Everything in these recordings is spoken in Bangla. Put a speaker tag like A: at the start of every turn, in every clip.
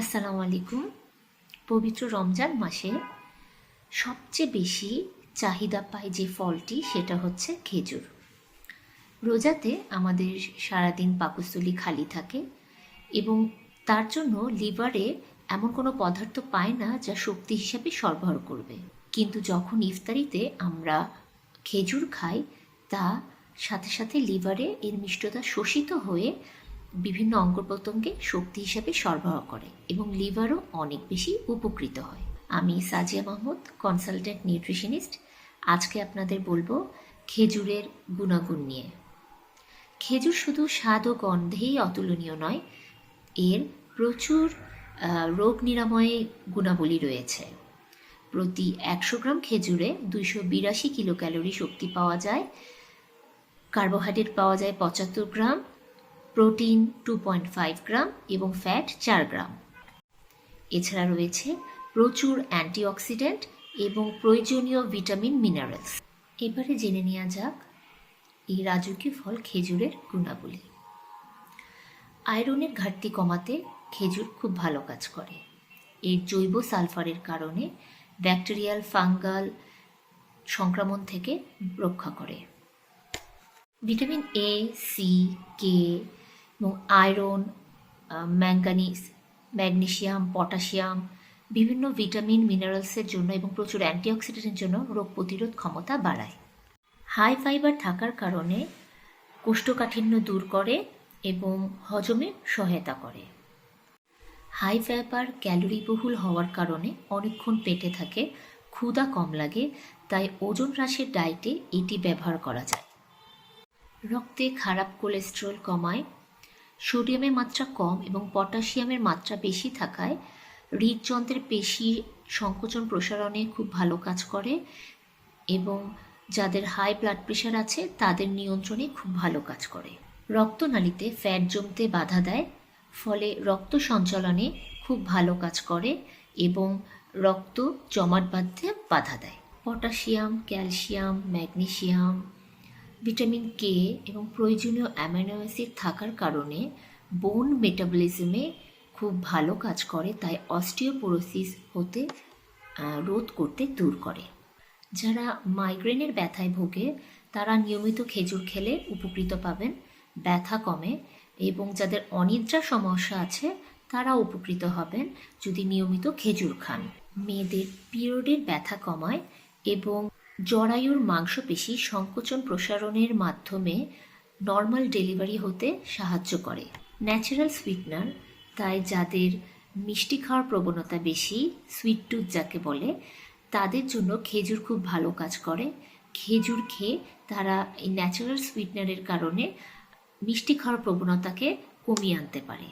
A: আসসালামু আলাইকুম। পবিত্র রমজান মাসে সবচেয়ে বেশি চাহিদা পায় যে ফলটি, সেটা হচ্ছে খেজুর। রোজাতে আমাদের সারাদিন পাকস্থলী খালি থাকে এবং তার জন্য লিভারে এমন কোনো পদার্থ পায় না যা শক্তি হিসাবে সরবরাহ করবে। কিন্তু যখন ইফতারিতে আমরা খেজুর খাই, তা সাথে সাথে লিভারে এর মিষ্টতা শোষিত হয়ে বিভিন্ন অঙ্গ প্রত্যঙ্গে শক্তি হিসাবে সরবরাহ করে এবং লিভারও অনেক বেশি উপকৃত হয়। আমি সাজিয়া মাহমুদ কনসালটেন্ট নিউট্রিশনিস্ট আজকে আপনাদের বলব খেজুরের গুণাগুণ নিয়ে। খেজুর শুধু স্বাদ ও গন্ধেই অতুলনীয় নয়, এর প্রচুর রোগ নিরাময়ে গুণাবলী রয়েছে। প্রতি একশো গ্রাম খেজুরে দুইশো বিরাশি কিলো ক্যালোরি শক্তি পাওয়া যায়, কার্বোহাইড্রেট পাওয়া যায় পঁচাত্তর gram protein two point five gram এবং ফ্যাট চার গ্রাম। এছাড়া রয়েছে প্রচুর অ্যান্টিঅক্সিডেন্ট এবং প্রয়োজনীয় ভিটামিন মিনারেলস। এবারে জেনে নেওয়া যাক এই রাজকীয় ফল খেজুরের গুণাবলী। আয়রনের ঘাটতি কমাতে খেজুর খুব ভালো কাজ করে। এর জৈব সালফারের কারণে ব্যাকটেরিয়াল, ফাঙ্গাল সংক্রমণ থেকে রক্ষা করে। ভিটামিন এ সি কে এবং আয়রন ম্যাঙ্গানিজ ম্যাগনেসিয়াম পটাশিয়াম বিভিন্ন ভিটামিন মিনারেলসের জন্য এবং প্রচুর অ্যান্টিঅক্সিডেন্টের জন্য রোগ প্রতিরোধ ক্ষমতা বাড়ায়। হাই ফাইবার থাকার কারণে কোষ্ঠকাঠিন্য দূর করে এবং হজমে সহায়তা করে। হাই ফাইবার ক্যালোরিবহুল হওয়ার কারণে অনেকক্ষণ পেটে থাকে, ক্ষুধা কম লাগে, তাই ওজন হ্রাসের ডায়েটে এটি ব্যবহার করা যায়। রক্তে খারাপ কোলেস্টেরল কমায় সোডিয়ামের মাত্রা কম এবং পটাশিয়ামের মাত্রা বেশি থাকায় হৃদযন্ত্রের পেশি সংকোচন প্রসারণে খুব ভালো কাজ করে এবং যাদের হাই ব্লাড প্রেশার আছে, তাদের নিয়ন্ত্রণে খুব ভালো কাজ করে। রক্তনালীতে ফ্যাট জমতে বাধা দেয়, ফলে রক্ত সঞ্চালনে খুব ভালো কাজ করে এবং রক্ত জমাট বাঁধতে বাধা দেয়। Potassium, calcium, magnesium vitamin K এবং প্রয়োজনীয় অ্যামাইনো অ্যাসিড থাকার কারণে বোন মেটাবলিজমে খুব ভালো কাজ করে, তাই অস্টিওপোরোসিস হতে রোধ করতে দূর করে। যারা মাইগ্রেনের ব্যথায় ভোগে, তারা নিয়মিত খেজুর খেলে উপকৃত পাবেন, ব্যথা কমে এবং যাদের অনিদ্রা সমস্যা আছে তারা উপকৃত হবেন যদি নিয়মিত খেজুর খান। মেয়েদের পিরিয়ডের ব্যথা কমায় এবং জরায়ুর মাংসপেশি সংকোচন প্রসারণের মাধ্যমে নর্মাল ডেলিভারি হতে সাহায্য করে। ন্যাচারাল সুইটনার, তাই যাদের মিষ্টি খাওয়ার প্রবণতা বেশি, সুইট টুথ যাকে বলে, তাদের জন্য খেজুর খুব ভালো কাজ করে। খেজুর খেয়ে তারা এই ন্যাচারাল সুইটনারের কারণে মিষ্টি খাওয়ার প্রবণতাকে কমিয়ে আনতে পারে।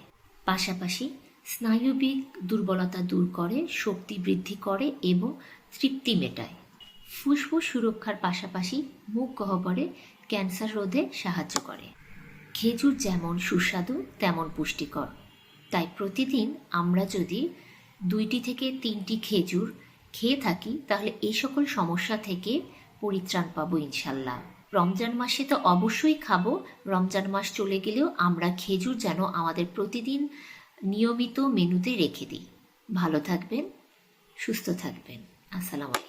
A: পাশাপাশি স্নায়ুবিক দুর্বলতা দূর করে, শক্তি বৃদ্ধি করে এবং তৃপ্তি মেটায়। ফুসফুস সুরক্ষার পাশাপাশি মুখ গহ্বরে ক্যান্সার রোধে সাহায্য করে। খেজুর যেমন সুস্বাদু, তেমন পুষ্টিকর। তাই প্রতিদিন আমরা যদি দুইটি থেকে তিনটি খেজুর খেয়ে থাকি, তাহলে এই সকল সমস্যা থেকে পরিত্রাণ পাবো ইনশাল্লাহ রমজান মাসে তো অবশ্যই খাব। রমজান মাস চলে গেলেও আমরা খেজুর যেন আমাদের প্রতিদিন নিয়মিত মেনুতে রেখে দিই। ভালো থাকবেন, সুস্থ থাকবেন। আসসালামু আলাইকুম।